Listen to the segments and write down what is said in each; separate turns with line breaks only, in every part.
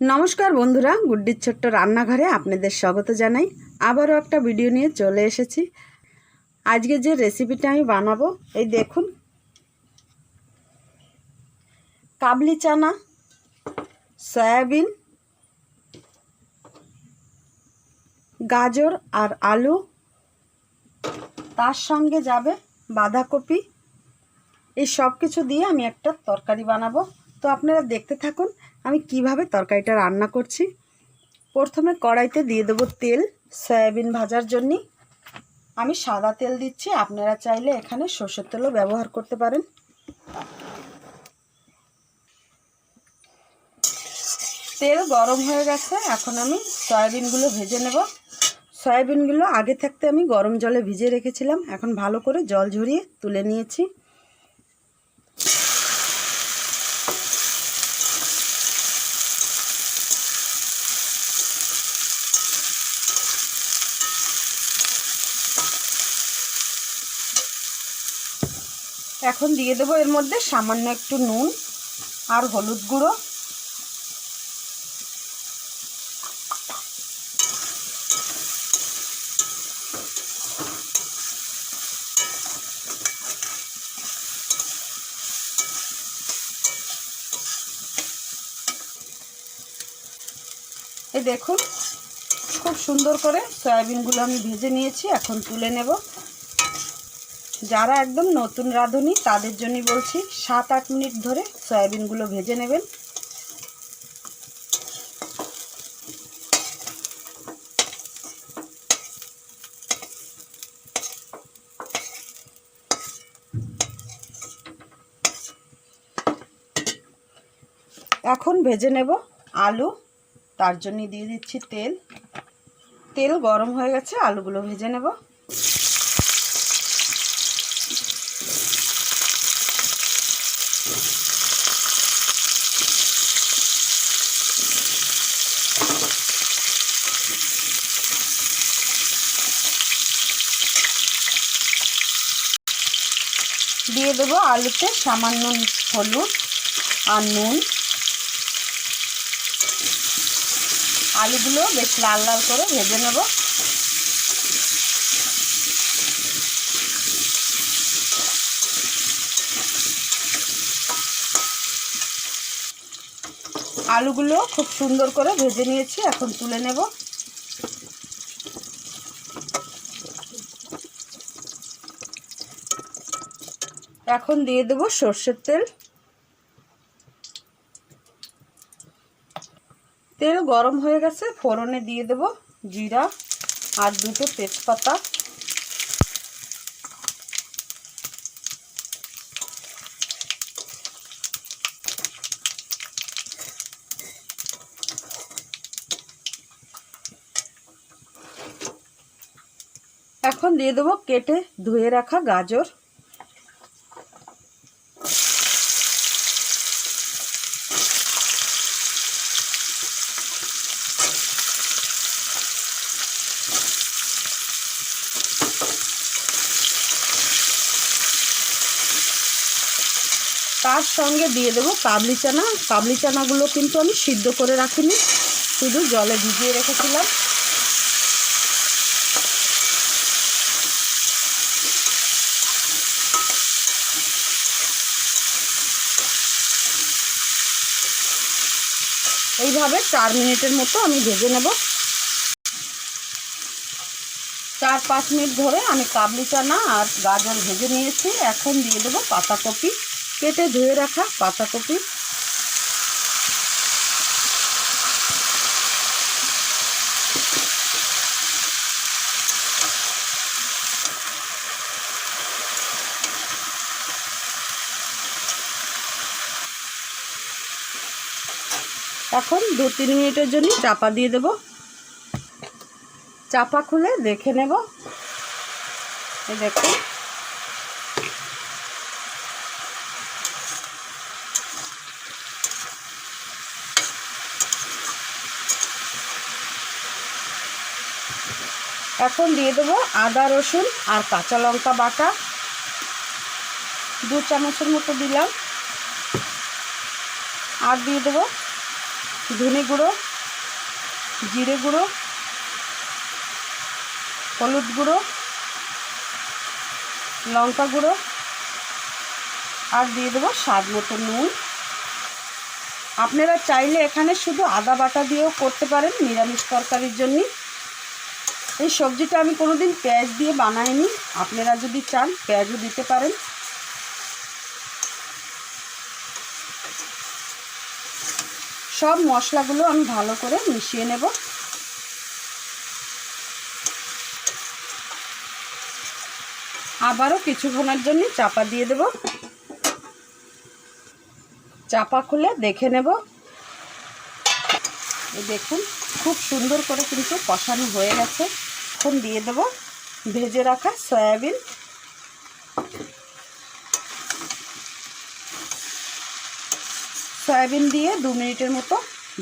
নমস্কার বন্ধুরা, গুড্ডির ছোট্ট রান্নাঘরে আপনাদের স্বাগত জানাই। আবারও একটা ভিডিও নিয়ে চলে এসেছি। আজকে যে রেসিপিটা আমি বানাবো, এই দেখুন। কাবলি চানা, সয়াবিন, গাজর আর আলু। তার সঙ্গে যাবে বাঁধাকপি। এই সব কিছু দিয়ে আমি একটা তরকারি বানাবো। তো আপনারা দেখতে থাকুন, আমি কীভাবে তরকারিটা রান্না করছি। প্রথমে কড়াইতে দিয়ে দেবো তেল, সয়াবিন ভাজার জন্য। আমি সাদা তেল দিচ্ছি, আপনারা চাইলে এখানে সর্ষের তেলও ব্যবহার করতে পারেন। তেল গরম হয়ে গেছে, এখন আমি সয়াবিনগুলো ভেজে নেব। সয়াবিনগুলো আগে থাকতে আমি গরম জলে ভিজে রেখেছিলাম, এখন ভালো করে জল ঝরিয়ে তুলে নিয়েছি। এখন দিয়ে দেবো এর মধ্যে সামান্য একটু নুন আর হলুদ গুঁড়ো। এই দেখুন, খুব সুন্দর করে সয়াবিনগুলো আমি ভেজে নিয়েছি, এখন তুলে নেব। যারা একদম নতুন রাঁধুনি, তাদের জন্যই বলছি, সাত আট মিনিট ধরে সয়াবিনগুলো ভেজে নেবেন। এখন ভেজে নেব আলু, তার জন্য দিয়ে দিচ্ছি তেল। তেল গরম হয়ে গেছে, আলুগুলো ভেজে নেব। দিয়ে দেবো আলুতে সামান্য হলুদ আর নুন। আলুগুলো বেশ লাল লাল করে ভেজে নেব। আলুগুলো খুব সুন্দর করে ভেজে নিয়েছি, এখন তুলে নেব। এখন দিয়ে দেবো সর্ষের তেল। তেল গরম হয়ে গেছে, ফোড়নে দিয়ে দেব জিরা আর দুটো তেজপাতা। এখন দিয়ে দেবো কেটে ধুয়ে রাখা গাজর। তার সঙ্গে দিয়ে দেবো কাবলি চানা। কাবলি চানাগুলো কিন্তু আমি সিদ্ধ করে রাখিনি, শুধু জলে ভিজিয়ে রেখেছিলাম। এইভাবে চার মিনিটের মতো আমি ভেজে নেব। চার পাঁচ মিনিট ধরে আমি কাবলি চানা আর গাজর ভেজে নিয়েছি। এখন দিয়ে দেবো পাতাকপি। কেটে ধুয়ে রাখা পাতাকপি। এখন দু তিন মিনিটের জন্য চাপা দিয়ে দেব। চাপা খুলে দেখে নেব। দেখুন। এখন দিয়ে দেবো আদা, রসুন আর কাঁচা লঙ্কা বাটা। দু চামচের মতো দিলাম। আর দিয়ে দেবো ধনে গুঁড়ো, জিরে গুঁড়ো, হলুদ গুঁড়ো, লঙ্কা গুঁড়ো আর দিয়ে দেবো স্বাদ মতো নুন। আপনারা চাইলে এখানে শুধু আদা বাটা দিয়েও করতে পারেন নিরামিষ তরকারির জন্য। এই সবজিটা আমি কোনোদিন পেঁয়াজ দিয়ে বানাইনি। আপনারা যদি চান, পেঁয়াজও দিতে পারেন। সব মশলাগুলো আমি ভালো করে মিশিয়ে নেব। আবারও কিছুক্ষণের জন্য চাপা দিয়ে দেব। চাপা খুলে দেখে নেব। দেখুন, খুব সুন্দর করে কিন্তু কষানো হয়ে গেছে। এখন দিয়ে দেব ভেজে রাখা সয়াবিন। সয়াবিন দিয়ে দু মিনিটের মতো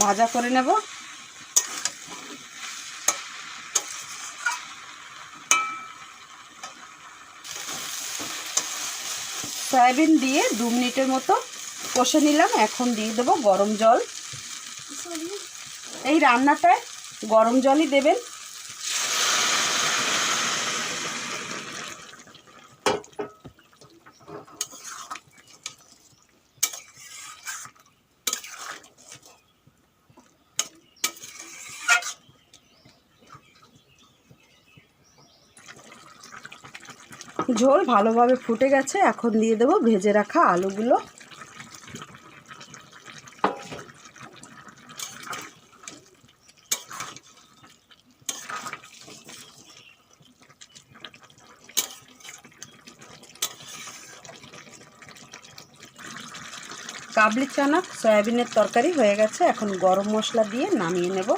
ভাজা করে নেব। সয়াবিন দিয়ে দু মিনিটের মতো কষে নিলাম। এখন দিয়ে দেবো গরম জল। এই রান্নাটায় গরম জলই দেবেন। ঝোল ভালোভাবে ফুটে গেছে, এখন দিয়ে দেবো ভেজে রাখা আলুগুলো। কাবলি চানা, সয়াবিনের তরকারি হয়ে গেছে, এখন গরম মশলা দিয়ে নামিয়ে নেব।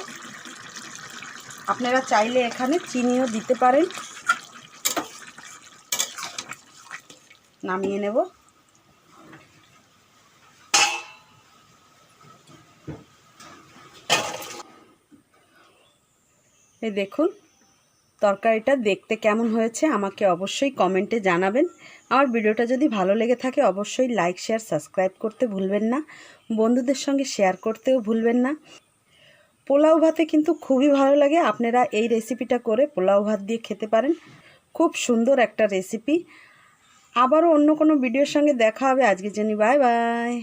আপনারা চাইলে এখানে চিনিও দিতে পারেন। নামিয়ে নেব। এই দেখুন, তরকারিটা দেখতে কেমন হয়েছে আমাকে অবশ্যই কমেন্টে জানাবেন। আমার ভিডিওটা যদি ভালো লেগে থাকে অবশ্যই লাইক, শেয়ার, সাবস্ক্রাইব করতে ভুলবেন না। বন্ধুদের সঙ্গে শেয়ার করতেও ভুলবেন না। পোলাও ভাতে কিন্তু খুবই ভালো লাগে। আপনারা এই রেসিপিটা করে পোলাও ভাত দিয়ে খেতে পারেন। খুব সুন্দর একটা রেসিপি আবারও অন্য কোনো ভিডিওর সঙ্গে দেখা হবে। আজকে জানি বাই বাই।